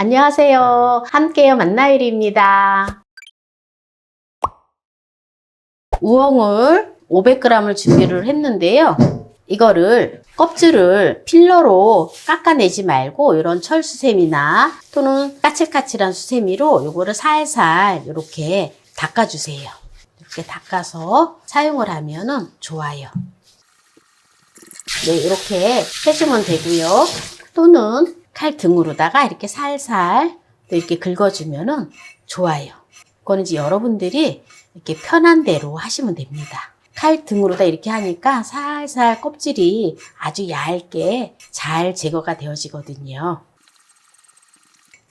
안녕하세요. 함께요 만나일입니다. 우엉을 500g을 준비를 했는데요. 이거를 껍질을 필러로 깎아내지 말고 이런 철 수세미나 또는 까칠까칠한 수세미로 이거를 살살 이렇게 닦아주세요. 이렇게 닦아서 사용을 하면은 좋아요. 네, 이렇게 해주면 되고요. 또는 칼 등으로다가 이렇게 살살 또 이렇게 긁어주면은 좋아요. 그거는 이제 여러분들이 이렇게 편한 대로 하시면 됩니다. 칼 등으로다 이렇게 하니까 살살 껍질이 아주 얇게 잘 제거가 되어지거든요.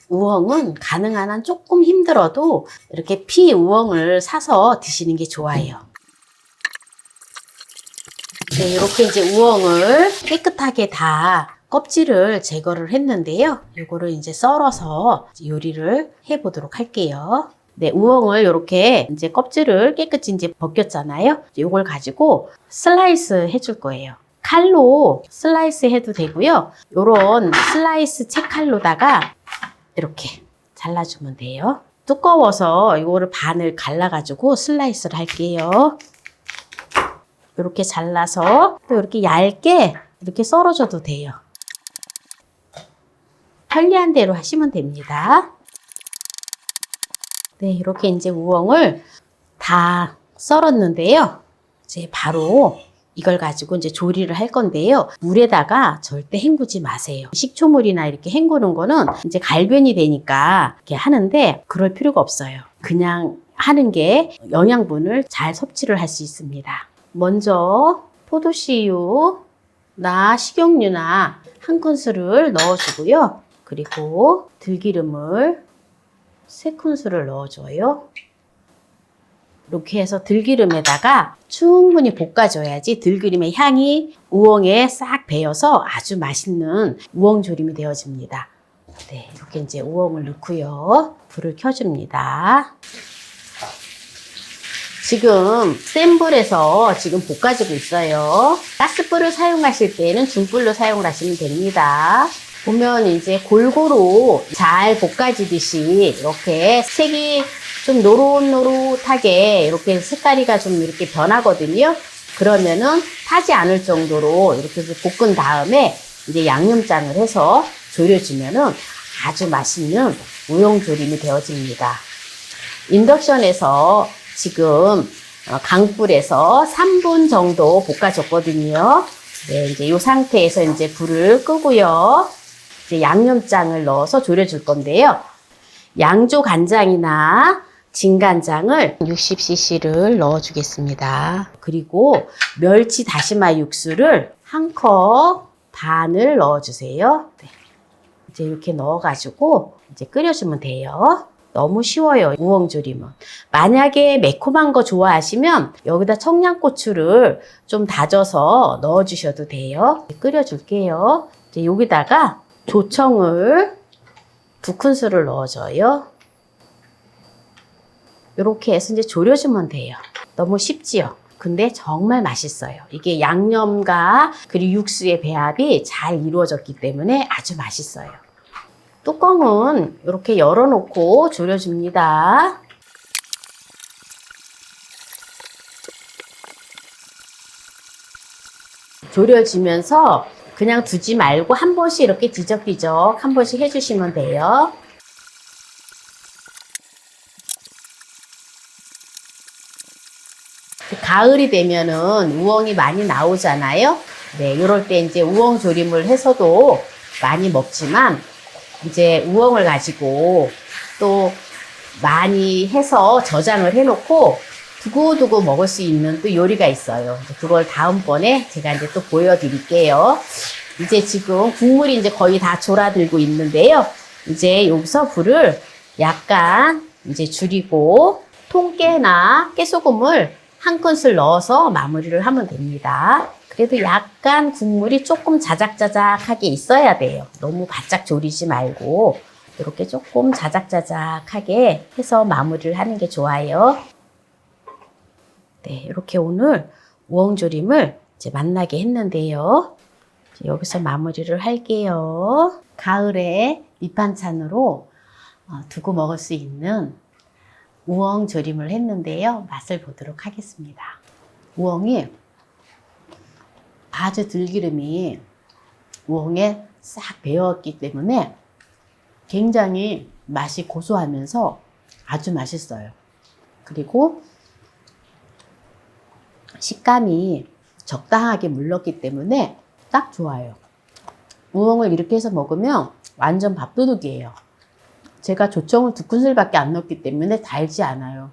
우엉은 가능한 한 조금 힘들어도 이렇게 피 우엉을 사서 드시는 게 좋아요. 네, 이렇게 이제 우엉을 깨끗하게 다 껍질을 제거를 했는데요. 이거를 이제 썰어서 요리를 해보도록 할게요. 네, 우엉을 이렇게 이제 껍질을 깨끗이 이제 벗겼잖아요. 이걸 가지고 슬라이스 해줄 거예요. 칼로 슬라이스 해도 되고요. 요런 슬라이스 채칼로다가 이렇게 잘라주면 돼요. 두꺼워서 이거를 반을 갈라가지고 슬라이스를 할게요. 이렇게 잘라서 또 이렇게 얇게 이렇게 썰어줘도 돼요. 편리한 대로 하시면 됩니다. 네, 이렇게 이제 우엉을 다 썰었는데요. 이제 바로 이걸 가지고 이제 조리를 할 건데요. 물에다가 절대 헹구지 마세요. 식초물이나 이렇게 헹구는 거는 이제 갈변이 되니까 이렇게 하는데 그럴 필요가 없어요. 그냥 하는 게 영양분을 잘 섭취를 할 수 있습니다. 먼저 포도씨유나 식용유나 한 큰술을 넣어주고요. 그리고 들기름을 세 큰술을 넣어줘요. 이렇게 해서 들기름에다가 충분히 볶아줘야지 들기름의 향이 우엉에 싹 배어서 아주 맛있는 우엉 조림이 되어집니다. 네, 이렇게 이제 우엉을 넣고요. 불을 켜줍니다. 지금 센 불에서 지금 볶아지고 있어요. 가스불을 사용하실 때는 중불로 사용을 하시면 됩니다. 보면 이제 골고루 잘 볶아지듯이 이렇게 색이 좀 노릇노릇하게 이렇게 색깔이가 좀 이렇게 변하거든요. 그러면은 타지 않을 정도로 이렇게 볶은 다음에 이제 양념장을 해서 졸여주면은 아주 맛있는 우용조림이 되어집니다. 인덕션에서 지금 어, 강불에서 3분 정도 볶아줬거든요. 네, 이제 이 상태에서 이제 불을 끄고요. 이제 양념장을 넣어서 졸여줄 건데요. 양조 간장이나 진간장을 60cc를 넣어주겠습니다. 그리고 멸치 다시마 육수를 한 컵 반을 넣어주세요. 네. 이제 이렇게 넣어가지고 이제 끓여주면 돼요. 너무 쉬워요. 우엉조림은. 만약에 매콤한 거 좋아하시면 여기다 청양고추를 좀 다져서 넣어주셔도 돼요. 끓여줄게요. 이제 여기다가 조청을 두 큰술을 넣어줘요. 이렇게 해서 이제 졸여주면 돼요. 너무 쉽지요? 근데 정말 맛있어요. 이게 양념과 그리고 육수의 배합이 잘 이루어졌기 때문에 아주 맛있어요. 뚜껑은 이렇게 열어놓고 졸여줍니다. 졸여지면서 그냥 두지 말고 한 번씩 이렇게 뒤적뒤적 한 번씩 해주시면 돼요. 가을이 되면은 우엉이 많이 나오잖아요. 네, 이럴 때 이제 우엉 조림을 해서도 많이 먹지만 이제 우엉을 가지고 또 많이 해서 저장을 해놓고 두고두고 먹을 수 있는 또 요리가 있어요. 그걸 다음번에 제가 이제 또 보여드릴게요. 이제 지금 국물이 이제 거의 다 졸아들고 있는데요. 이제 여기서 불을 약간 이제 줄이고 통깨나 깨소금을 한 큰술 넣어서 마무리를 하면 됩니다. 그래도 약간 국물이 조금 자작자작하게 있어야 돼요. 너무 바짝 졸이지 말고 이렇게 조금 자작자작하게 해서 마무리를 하는 게 좋아요. 네, 이렇게 오늘 우엉조림을 이제 만나게 했는데요. 여기서 마무리를 할게요. 가을에 밑반찬으로 어, 두고 먹을 수 있는 우엉 조림을 했는데요. 맛을 보도록 하겠습니다. 우엉이 아주 들기름이 우엉에 싹 배었기 때문에 굉장히 맛이 고소하면서 아주 맛있어요. 그리고 식감이 적당하게 물렀기 때문에 딱 좋아요. 우엉을 이렇게 해서 먹으면 완전 밥도둑이에요. 제가 조청을 두 큰술밖에 안 넣었기 때문에 달지 않아요.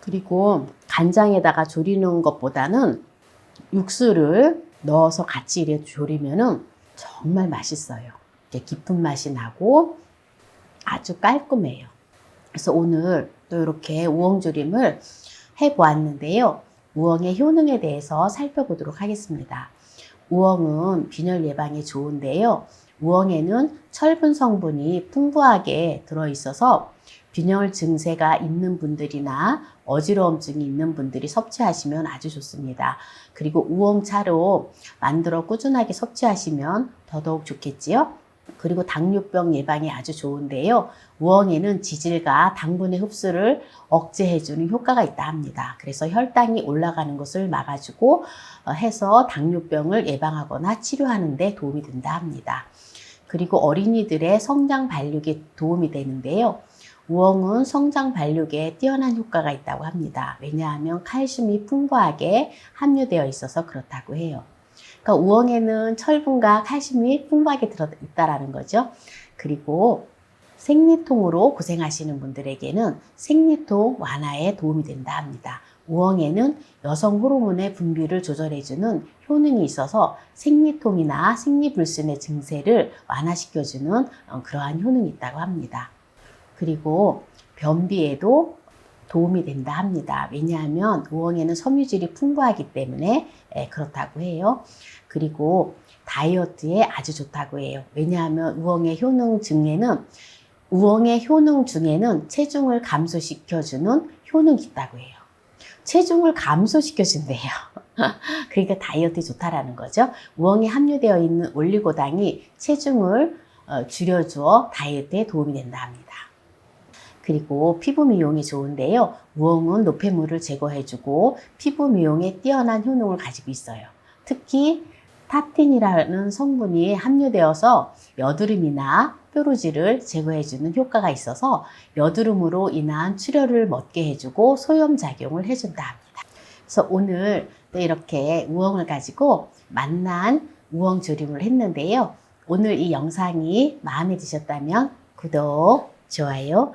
그리고 간장에다가 조리는 것보다는 육수를 넣어서 같이 이렇게 조리면은 정말 맛있어요. 깊은 맛이 나고 아주 깔끔해요. 그래서 오늘 또 이렇게 우엉조림을 해 보았는데요. 우엉의 효능에 대해서 살펴보도록 하겠습니다. 우엉은 빈혈 예방에 좋은데요. 우엉에는 철분 성분이 풍부하게 들어있어서 빈혈 증세가 있는 분들이나 어지러움증이 있는 분들이 섭취하시면 아주 좋습니다. 그리고 우엉차로 만들어 꾸준하게 섭취하시면 더더욱 좋겠지요. 그리고 당뇨병 예방에 아주 좋은데요. 우엉에는 지질과 당분의 흡수를 억제해주는 효과가 있다 합니다. 그래서 혈당이 올라가는 것을 막아주고 어, 해서 당뇨병을 예방하거나 치료하는 데 도움이 된다 합니다. 그리고 어린이들의 성장 발육에 도움이 되는데요. 우엉은 성장 발육에 뛰어난 효과가 있다고 합니다. 왜냐하면 칼슘이 풍부하게 함유되어 있어서 그렇다고 해요. 그러니까 우엉에는 철분과 칼슘이 풍부하게 들어있다라는 거죠. 그리고 생리통으로 고생하시는 분들에게는 생리통 완화에 도움이 된다 합니다. 우엉에는 여성 호르몬의 분비를 조절해주는 효능이 있어서 생리통이나 생리불순의 증세를 완화시켜주는 어, 그러한 효능이 있다고 합니다. 그리고 변비에도 도움이 된다 합니다. 왜냐하면 우엉에는 섬유질이 풍부하기 때문에 예, 그렇다고 해요. 그리고 다이어트에 아주 좋다고 해요. 왜냐하면 우엉의 효능 중에는 우엉의 효능 중에는 체중을 감소시켜주는 효능이 있다고 해요. 체중을 감소시켜준대요. 그러니까 다이어트에 좋다라는 거죠. 우엉에 함유되어 있는 올리고당이 체중을 어, 줄여주어 다이어트에 도움이 된다 합니다. 그리고 피부 미용이 좋은데요. 우엉은 노폐물을 제거해주고 피부 미용에 뛰어난 효능을 가지고 있어요. 특히 타틴이라는 성분이 함유되어서 여드름이나 뾰루지를 제거해주는 효과가 있어서 여드름으로 인한 출혈을 멎게 해주고 소염작용을 해준다 합니다. 그래서 오늘 또 이렇게 우엉을 가지고 만난 우엉 조림을 했는데요. 오늘 이 영상이 마음에 드셨다면 구독, 좋아요,